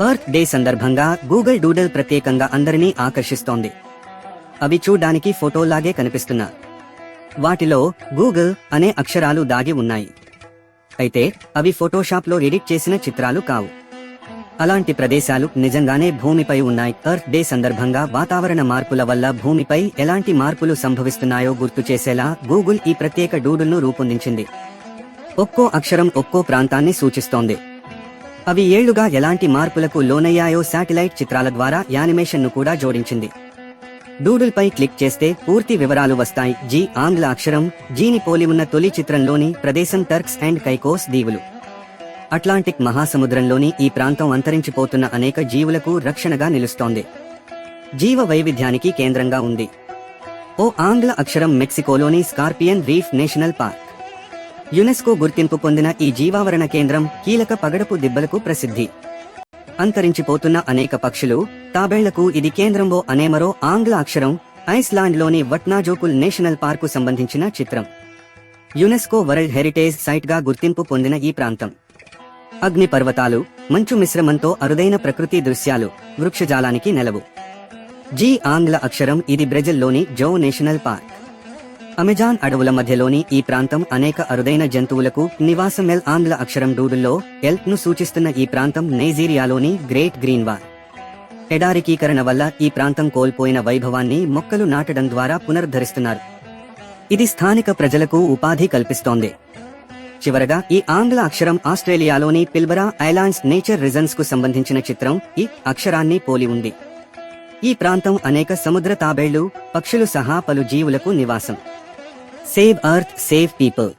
Earth Day సందర్భంగా Google doodle ప్రత్యేకంగా అందరినీ ఆకర్షిస్తోంది. అవి చూడ్డానికి ఫోటోలాగే కనిపిస్తున్నా. వాటిలో గూగుల్ అనే అక్షరాలు దాగి ఉన్నాయి. అయితే అవి ఫోటోషాప్లో ఎడిట్ చేసిన చిత్రాలు కావు. అలాంటి ప్రదేశాలు నిజంగానే భూమిపై ఉన్నాయి. ఎర్త్ డే సందర్భంగా వాతావరణ మార్పుల వల్ల భూమిపై ఎలాంటి మార్పులు సంభవిస్తున్నాయో గుర్తు చేసేలా గూగుల్ ఈ ప్రత్యేక డూడుల్ను రూపొందించింది. ఒక్కో అక్షరం ఒక్కో ప్రాంతాన్ని సూచిస్తోంది. అవి ఏళ్ళుగా ఎలాంటి మార్పులకు లోనయ్యాయో శాటిలైట్ చిత్రాల ద్వారా యానిమేషన్ను కూడా జోడించింది. డూడుల్ పై క్లిక్ చేస్తే పూర్తి వివరాలు వస్తాయి. జీ ఆంగ్ల అక్షరం జీని పోలి ఉన్న తొలి చిత్రంలోని ప్రదేశం టర్క్స్ అండ్ కైకోస్ దీవులు. అట్లాంటిక్ మహాసముద్రంలోని ఈ ప్రాంతం అంతరించిపోతున్న అనేక జీవులకు రక్షణగా నిలుస్తోంది. జీవ వైవిధ్యానికి కేంద్రంగా ఉంది. ఓ ఆంగ్ల అక్షరం మెక్సికోలోని Scorpion Reef National Park. UNESCO గుర్తింపు పొందిన ఈ జీవావరణ కేంద్రం కీలక పగడపు దిబ్బలకు ప్రసిద్ధి. అంతరించిపోతున్న అనేక పక్షులు తాబేళ్ళకు ఇది కేంద్రంలో అనే మరో ఆంగ్ల అక్షరం ఐస్లాండ్లోని వట్నాజోకుల్ నేషనల్ పార్కు సంబంధించిన చిత్రం. యునెస్కో వరల్డ్ హెరిటేజ్ సైట్గా గుర్తింపు పొందిన ఈ ప్రాంతం. అగ్ని పర్వతాలు మంచు మిశ్రమంతో అరుదైన ప్రకృతి దృశ్యాలు వృక్షజాలానికి నెలవు. జీ ఆంగ్ల అక్షరం ఇది బ్రెజిల్లోని జో నేషనల్ పార్క్. అమెజాన్ అడవుల మధ్యలోని ఈ ప్రాంతం అనేక అరుదైన జంతువులకు నివాసం ఎల్ ఆంగ్ల అక్షరం డూడుల్లో ఎల్క్ను సూచిస్తున్న ఈ ప్రాంతం నైజీరియాలోని గ్రేట్ గ్రీన్వా ఎడారికీకరణ వల్ల ఈ ప్రాంతం కోల్పోయిన వైభవాన్ని మొక్కలు నాటడం ద్వారా పునరుద్ధరిస్తున్నారు ఇది స్థానిక ప్రజలకు ఉపాధి కల్పిస్తోంది. చివరగా ఈ ఆంగ్ల అక్షరం ఆస్ట్రేలియాలోని పిల్బరా ఐలాండ్స్ నేచర్ రిజన్స్కు సంబంధించిన చిత్రం ఈ అక్షరాన్ని పోలి ఉంది. ఈ ప్రాంతం అనేక సముద్ర తాబేళ్ళు పక్షులు సహా పలు జీవులకు నివాసం. Save Earth, Save People.